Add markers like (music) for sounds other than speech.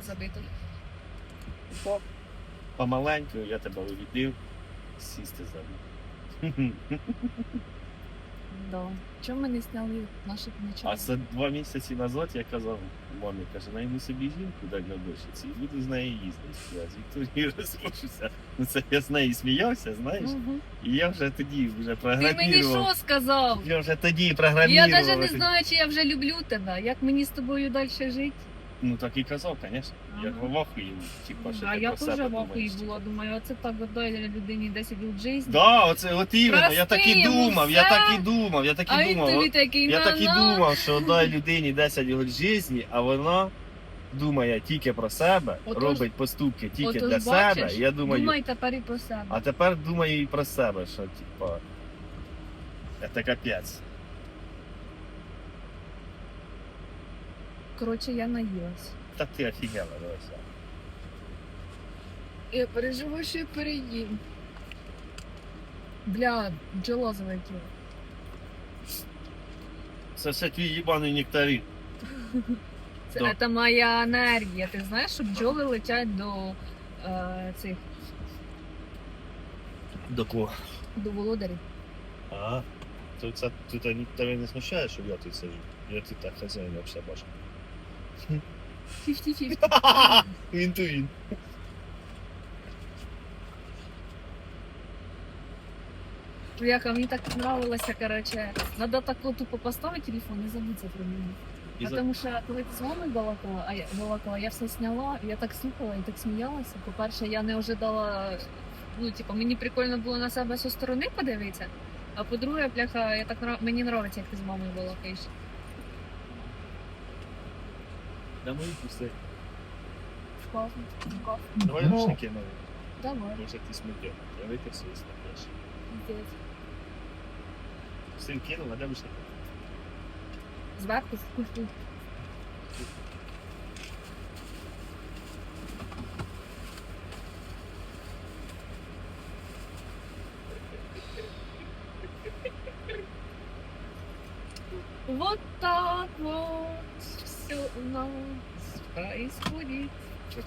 забито. Помаленьку я тебе увідив, сісти забув. Да. Чому ми не зняли наших А началів? це два місяці назад я казав мамі, каже, найму собі жінку дать на дощиці і буду з нею їздити. Я з Вікторією розлучуся. Ну це я з нею сміявся, знаєш? Мгм. І я вже тоді вже Ти мені що сказав? Я вже тоді Я навіть не знаю, чи я вже люблю тебе. Як мені з тобою далі жити? Ну так і казав, звісно. Я Ага. в ахуї, типа, що А я теж в ахуї була. Думаю, оце так отдай людині 10 років життя. Да, оце от іменно, я так і Прости йому думав, я все. так і думав, я так А і він думав. тобі такий Я на так і думав, що (laughs) дай людині 10 років житті, а вона думає тільки про себе, Отож- робить поступки тільки для себе. Я думаю, Думай тепер і про себе. а тепер думаю і про себе, що типа. Це капець. Коротше, я наїлась. Та ти офігела, дивися. Я переживаю, що я переїм. Бля, бджола залетіла. Це все твій їбаний нектарин. (laughs) Це, Да. це моя енергія. Ти знаєш, що бджоли летять до е, цих До кого? до володарів. А, то це тут ні- тебе не смущає, що я тут сиджу. Я тут так хазяїн все бачу. 50-50. Він то він. Бляха, мені так нравилося, короче. Надо так от тупо поставити телефон і забутися про нього. І за- Потому що коли ти мамою балакала, а я балакала, я все сняла, я так слухала і так сміялася. По-перше, я не ожидала, ну, типу, мені прикольно було на себе зі сторони подивитися. А по-друге, бляха, я так нрав- мені подобається, як ти з мамою балакаєш. Да мої. Класно. Давай рушники нові. Давай. Може ти сміття. Я витер свої. Пиздець. Син кинув, а де рушники? Зверху скульптур. Вот так вот não escolhi. Você